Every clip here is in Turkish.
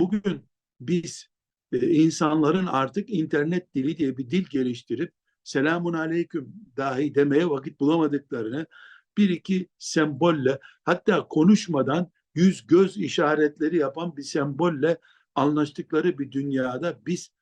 bugün biz e, insanların artık internet dili diye bir dil geliştirip selamun aleyküm dahi demeye vakit bulamadıklarını bir iki sembolle hatta konuşmadan yüz göz işaretleri yapan bir sembolle anlaştıkları bir dünyada biz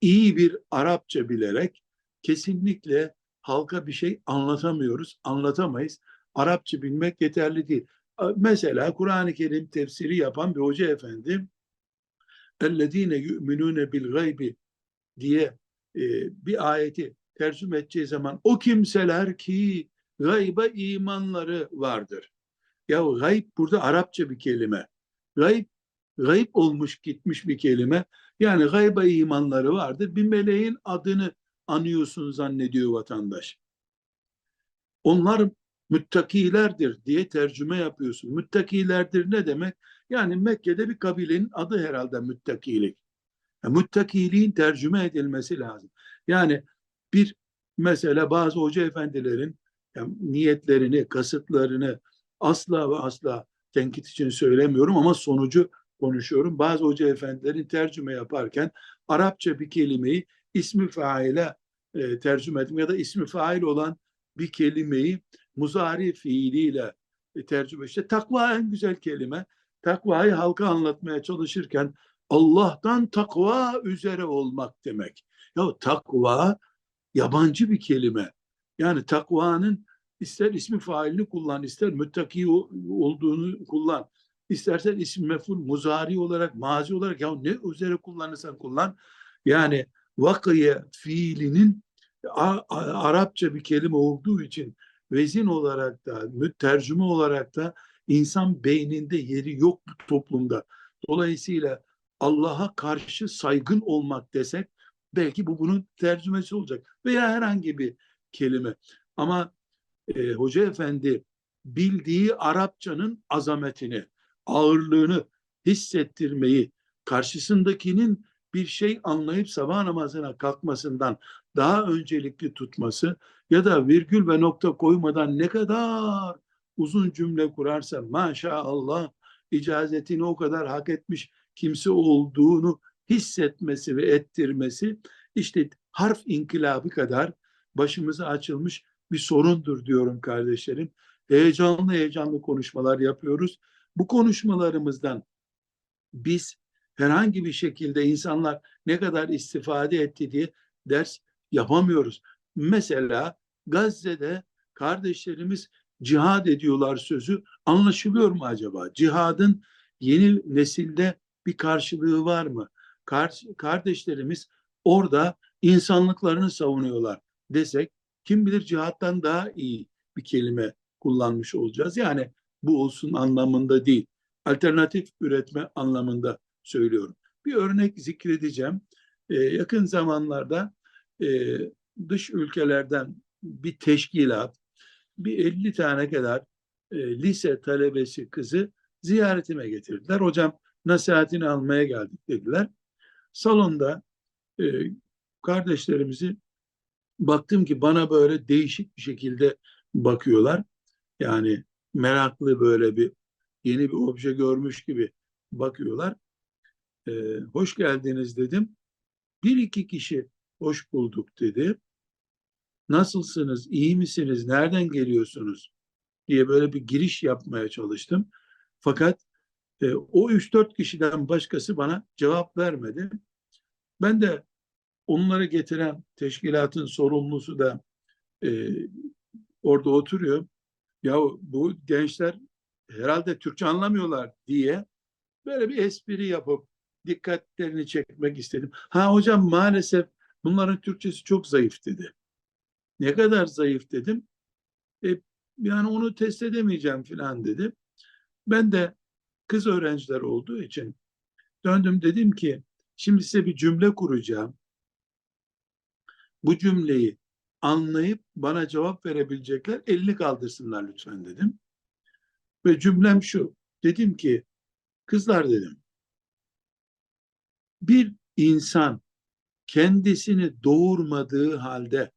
iyi bir Arapça bilerek kesinlikle halka bir şey anlatamıyoruz, anlatamayız. Arapça bilmek yeterli değil. Mesela Kur'an-ı Kerim tefsiri yapan bir hoca efendi اَلَّذ۪ينَ يُؤْمِنُونَ بِالْغَيْبِ diye e, bir ayeti tercüme edeceği zaman o kimseler ki gayba imanları vardır. Ya gayb burada Arapça bir kelime. Gayb, gayb olmuş gitmiş bir kelime. Yani gayba imanları vardır. Bir meleğin adını anıyorsun zannediyor vatandaş. Onlar müttakilerdir diye tercüme yapıyorsun. Müttakilerdir ne demek? Yani Mekke'de bir kabilenin adı herhalde müttakilik. Yani müttakiliğin tercüme edilmesi lazım. Yani bir mesela bazı hoca efendilerin yani niyetlerini, kasıtlarını asla ve asla tenkit için söylemiyorum ama sonucu konuşuyorum. Bazı hoca efendilerin tercüme yaparken Arapça bir kelimeyi ismi faile e, tercüme etme ya da ismi fail olan bir kelimeyi muzari fiiliyle e, tercüme. İşte takva en güzel kelime. Takvayı halka anlatmaya çalışırken Allah'tan takva üzere olmak demek. Ya takva yabancı bir kelime. Yani takvanın ister ismi failini kullan, ister müttaki olduğunu kullan, istersen ismi meful, muzari olarak, mazi olarak ya ne üzere kullanırsan kullan. Yani vakıye fiilinin Arapça bir kelime olduğu için vezin olarak da, tercüme olarak da insan beyninde yeri yok bu toplumda. Dolayısıyla Allah'a karşı saygın olmak desek belki bu bunun tercümesi olacak. Veya herhangi bir kelime. Ama e, Hoca Efendi bildiği Arapçanın azametini, ağırlığını hissettirmeyi, karşısındakinin bir şey anlayıp sabah namazına kalkmasından daha öncelikli tutması ya da virgül ve nokta koymadan ne kadar uzun cümle kurarsa maşallah icazetini o kadar hak etmiş kimse olduğunu hissetmesi ve ettirmesi işte harf inkılabı kadar başımıza açılmış bir sorundur diyorum kardeşlerim. Heyecanlı heyecanlı konuşmalar yapıyoruz. Bu konuşmalarımızdan biz herhangi bir şekilde insanlar ne kadar istifade etti diye ders yapamıyoruz. Mesela Gazze'de kardeşlerimiz cihad ediyorlar sözü anlaşılıyor mu acaba? Cihadın yeni nesilde bir karşılığı var mı? Kar kardeşlerimiz orada insanlıklarını savunuyorlar desek kim bilir cihattan daha iyi bir kelime kullanmış olacağız. Yani bu olsun anlamında değil. Alternatif üretme anlamında söylüyorum. Bir örnek zikredeceğim. Ee, yakın zamanlarda e, dış ülkelerden bir teşkilat, bir 50 tane kadar e, lise talebesi kızı ziyaretime getirdiler. Hocam nasihatini almaya geldik dediler. Salonda e, kardeşlerimizi baktım ki bana böyle değişik bir şekilde bakıyorlar. Yani meraklı böyle bir yeni bir obje görmüş gibi bakıyorlar. Ee, hoş geldiniz dedim. Bir iki kişi hoş bulduk dedi. Nasılsınız, iyi misiniz, nereden geliyorsunuz diye böyle bir giriş yapmaya çalıştım. Fakat e, o üç dört kişiden başkası bana cevap vermedi. Ben de onları getiren teşkilatın sorumlusu da e, orada oturuyor. Ya bu gençler herhalde Türkçe anlamıyorlar diye böyle bir espri yapıp dikkatlerini çekmek istedim. Ha hocam maalesef bunların Türkçesi çok zayıf dedi. Ne kadar zayıf dedim. E, yani onu test edemeyeceğim falan dedi. Ben de kız öğrenciler olduğu için döndüm dedim ki şimdi size bir cümle kuracağım. Bu cümleyi anlayıp bana cevap verebilecekler elini kaldırsınlar lütfen dedim. Ve cümlem şu. Dedim ki kızlar dedim. Bir insan kendisini doğurmadığı halde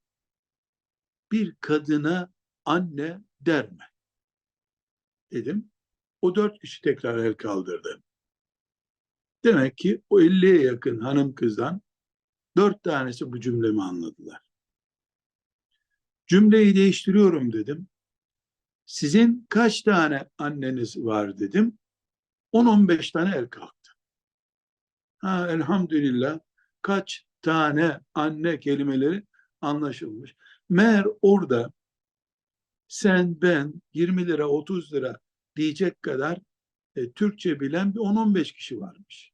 bir kadına anne der mi? Dedim. O dört kişi tekrar el kaldırdı. Demek ki o 50'ye yakın hanım kızdan dört tanesi bu cümlemi anladılar. Cümleyi değiştiriyorum dedim. Sizin kaç tane anneniz var dedim. 10-15 tane el kalktı. Ha, elhamdülillah kaç tane anne kelimeleri anlaşılmış. Meğer orada sen ben 20 lira 30 lira diyecek kadar e, Türkçe bilen bir 10-15 kişi varmış.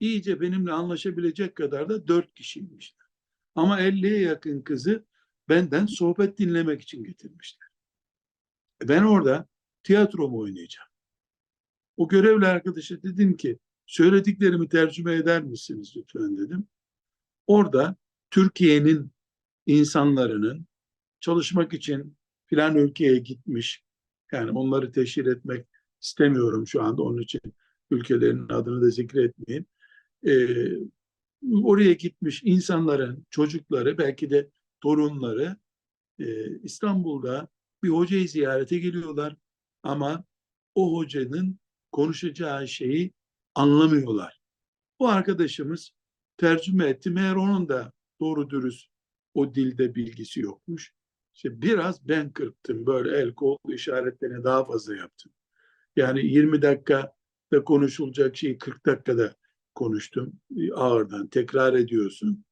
İyice benimle anlaşabilecek kadar da 4 kişiymişler. Ama 50'ye yakın kızı benden sohbet dinlemek için getirmişler. E, ben orada tiyatromu oynayacağım. O görevli arkadaşa dedim ki söylediklerimi tercüme eder misiniz lütfen dedim. Orada Türkiye'nin insanlarının çalışmak için filan ülkeye gitmiş. Yani onları teşhir etmek istemiyorum şu anda. Onun için ülkelerin adını da zikretmeyeyim. Ee, oraya gitmiş insanların çocukları belki de torunları e, İstanbul'da bir hocayı ziyarete geliyorlar ama o hocanın konuşacağı şeyi anlamıyorlar. Bu arkadaşımız tercüme etti. Meğer onun da doğru dürüst o dilde bilgisi yokmuş. İşte biraz ben kırptım. Böyle el kol işaretlerini daha fazla yaptım. Yani 20 dakikada konuşulacak şeyi 40 dakikada konuştum. Ağırdan tekrar ediyorsun.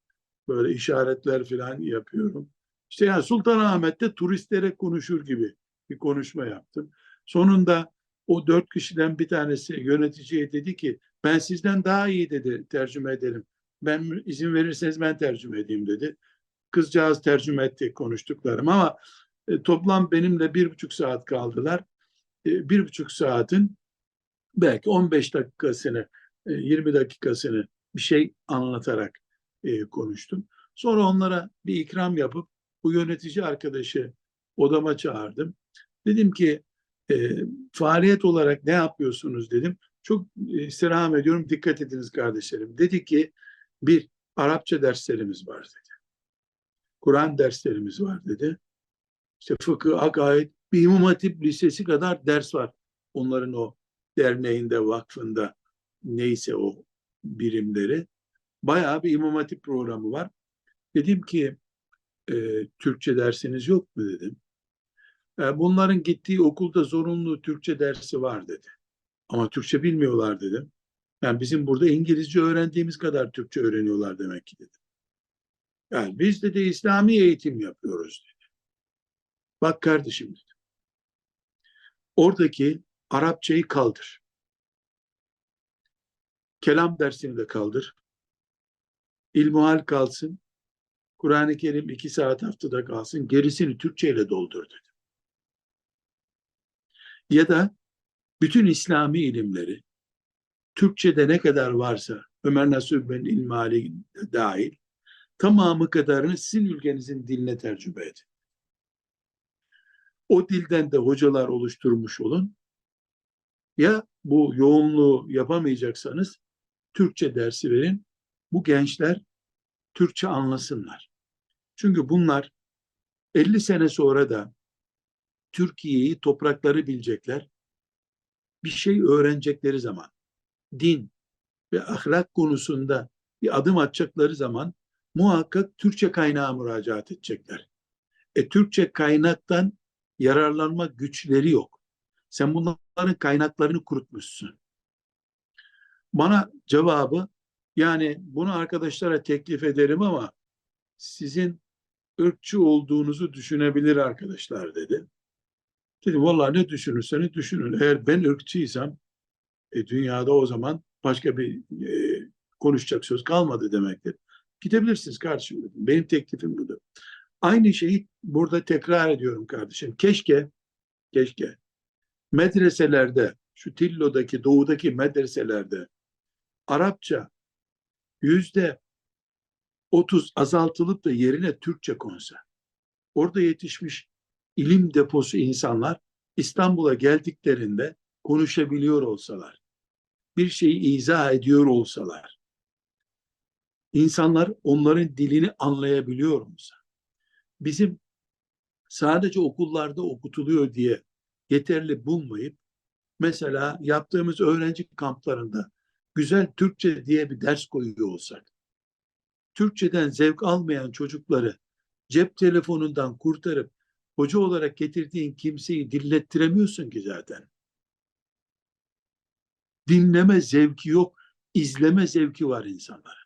Böyle işaretler falan yapıyorum. İşte yani Sultanahmet'te turistlere konuşur gibi bir konuşma yaptım. Sonunda o dört kişiden bir tanesi yöneticiye dedi ki ben sizden daha iyi dedi tercüme edelim. Ben izin verirseniz ben tercüme edeyim dedi. Kızcağız tercüme etti konuştuklarım ama e, toplam benimle bir buçuk saat kaldılar. E, bir buçuk saatin belki 15 dakikasını, e, 20 dakikasını bir şey anlatarak e, konuştum. Sonra onlara bir ikram yapıp bu yönetici arkadaşı odama çağırdım. Dedim ki e, faaliyet olarak ne yapıyorsunuz dedim. Çok e, istirham ediyorum dikkat ediniz kardeşlerim. Dedi ki bir Arapça derslerimiz var dedi. Kur'an derslerimiz var dedi. İşte fıkıh, akaid, bir İmam Hatip Lisesi kadar ders var. Onların o derneğinde, vakfında neyse o birimleri. Bayağı bir İmam Hatip programı var. Dedim ki e, Türkçe dersiniz yok mu dedim. E, bunların gittiği okulda zorunlu Türkçe dersi var dedi. Ama Türkçe bilmiyorlar dedim. Yani bizim burada İngilizce öğrendiğimiz kadar Türkçe öğreniyorlar demek ki dedim. Yani biz de de İslami eğitim yapıyoruz dedi. Bak kardeşim dedi. Oradaki Arapçayı kaldır. Kelam dersini de kaldır. İlmuhal kalsın. Kur'an-ı Kerim iki saat haftada kalsın. Gerisini Türkçe ile doldur dedi. Ya da bütün İslami ilimleri Türkçe'de ne kadar varsa Ömer Nasuh ben İlmali dahil tamamı kadarını sizin ülkenizin diline tercüme edin. O dilden de hocalar oluşturmuş olun. Ya bu yoğunluğu yapamayacaksanız Türkçe dersi verin. Bu gençler Türkçe anlasınlar. Çünkü bunlar 50 sene sonra da Türkiye'yi, toprakları bilecekler. Bir şey öğrenecekleri zaman, din ve ahlak konusunda bir adım atacakları zaman muhakkak Türkçe kaynağı müracaat edecekler. E, Türkçe kaynaktan yararlanma güçleri yok. Sen bunların kaynaklarını kurutmuşsun. Bana cevabı yani bunu arkadaşlara teklif ederim ama sizin ırkçı olduğunuzu düşünebilir arkadaşlar dedi. Dedim vallahi ne düşünürseniz düşünün. Eğer ben ırkçıysam e, dünyada o zaman başka bir e, konuşacak söz kalmadı demektir. Gidebilirsiniz kardeşim dedim. Benim teklifim budur. Aynı şeyi burada tekrar ediyorum kardeşim. Keşke, keşke medreselerde, şu Tillo'daki, doğudaki medreselerde Arapça yüzde otuz azaltılıp da yerine Türkçe konsa. Orada yetişmiş ilim deposu insanlar İstanbul'a geldiklerinde konuşabiliyor olsalar, bir şeyi izah ediyor olsalar, insanlar onların dilini anlayabiliyor musa? Bizim sadece okullarda okutuluyor diye yeterli bulmayıp mesela yaptığımız öğrenci kamplarında güzel Türkçe diye bir ders koyuyor olsak, Türkçeden zevk almayan çocukları cep telefonundan kurtarıp hoca olarak getirdiğin kimseyi dillettiremiyorsun ki zaten. Dinleme zevki yok, izleme zevki var insanlara.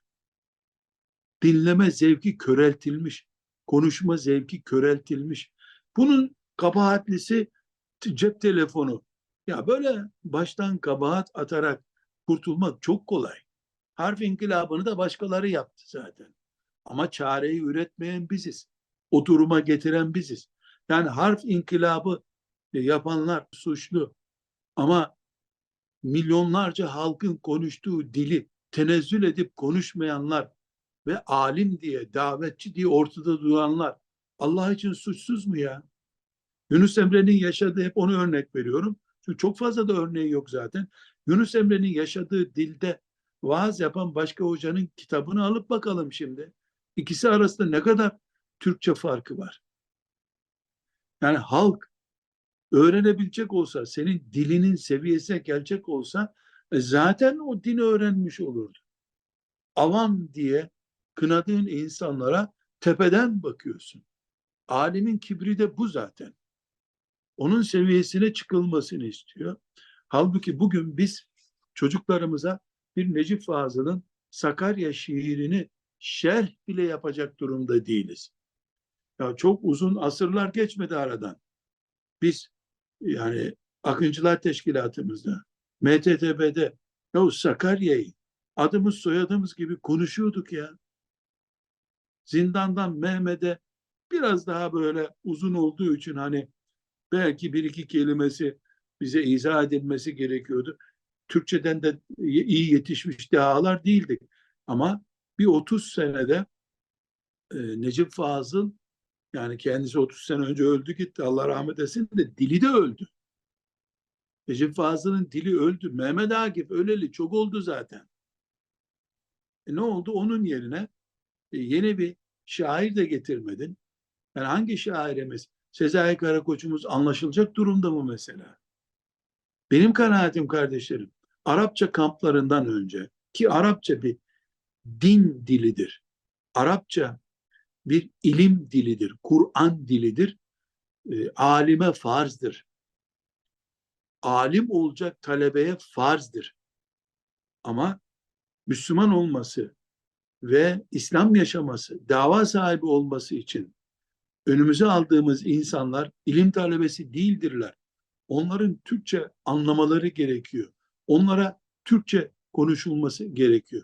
Dinleme zevki köreltilmiş, konuşma zevki köreltilmiş. Bunun kabahatlisi cep telefonu. Ya böyle baştan kabahat atarak kurtulmak çok kolay. Harf inkılabını da başkaları yaptı zaten. Ama çareyi üretmeyen biziz. O duruma getiren biziz. Yani harf inkılabı yapanlar suçlu. Ama milyonlarca halkın konuştuğu dili tenezzül edip konuşmayanlar ve alim diye, davetçi diye ortada duranlar Allah için suçsuz mu ya? Yunus Emre'nin yaşadığı, hep onu örnek veriyorum. Çünkü çok fazla da örneği yok zaten. Yunus Emre'nin yaşadığı dilde vaaz yapan başka hocanın kitabını alıp bakalım şimdi. İkisi arasında ne kadar Türkçe farkı var. Yani halk öğrenebilecek olsa, senin dilinin seviyesine gelecek olsa e, zaten o dini öğrenmiş olurdu. Avam diye kınadığın insanlara tepeden bakıyorsun. Alimin kibri de bu zaten. Onun seviyesine çıkılmasını istiyor. Halbuki bugün biz çocuklarımıza bir Necip Fazıl'ın Sakarya şiirini şerh bile yapacak durumda değiliz. Ya çok uzun asırlar geçmedi aradan. Biz yani Akıncılar Teşkilatımızda, MTTB'de ya Sakarya'yı adımız soyadımız gibi konuşuyorduk ya. Zindandan Mehmet'e biraz daha böyle uzun olduğu için hani belki bir iki kelimesi bize izah edilmesi gerekiyordu. Türkçeden de iyi yetişmiş dehalar değildik. Ama bir 30 senede e, Necip Fazıl yani kendisi 30 sene önce öldü gitti Allah rahmet etsin de dili de öldü. Necip Fazıl'ın dili öldü. Mehmet Akif öleli çok oldu zaten. E ne oldu? Onun yerine yeni bir şair de getirmedin. Yani hangi şairimiz? Sezai Karakoç'umuz anlaşılacak durumda mı mesela? Benim kanaatim kardeşlerim, Arapça kamplarından önce ki Arapça bir din dilidir. Arapça bir ilim dilidir, Kur'an dilidir. E, alime farzdır. Alim olacak talebeye farzdır. Ama Müslüman olması ve İslam yaşaması, dava sahibi olması için önümüze aldığımız insanlar ilim talebesi değildirler. Onların Türkçe anlamaları gerekiyor. Onlara Türkçe konuşulması gerekiyor.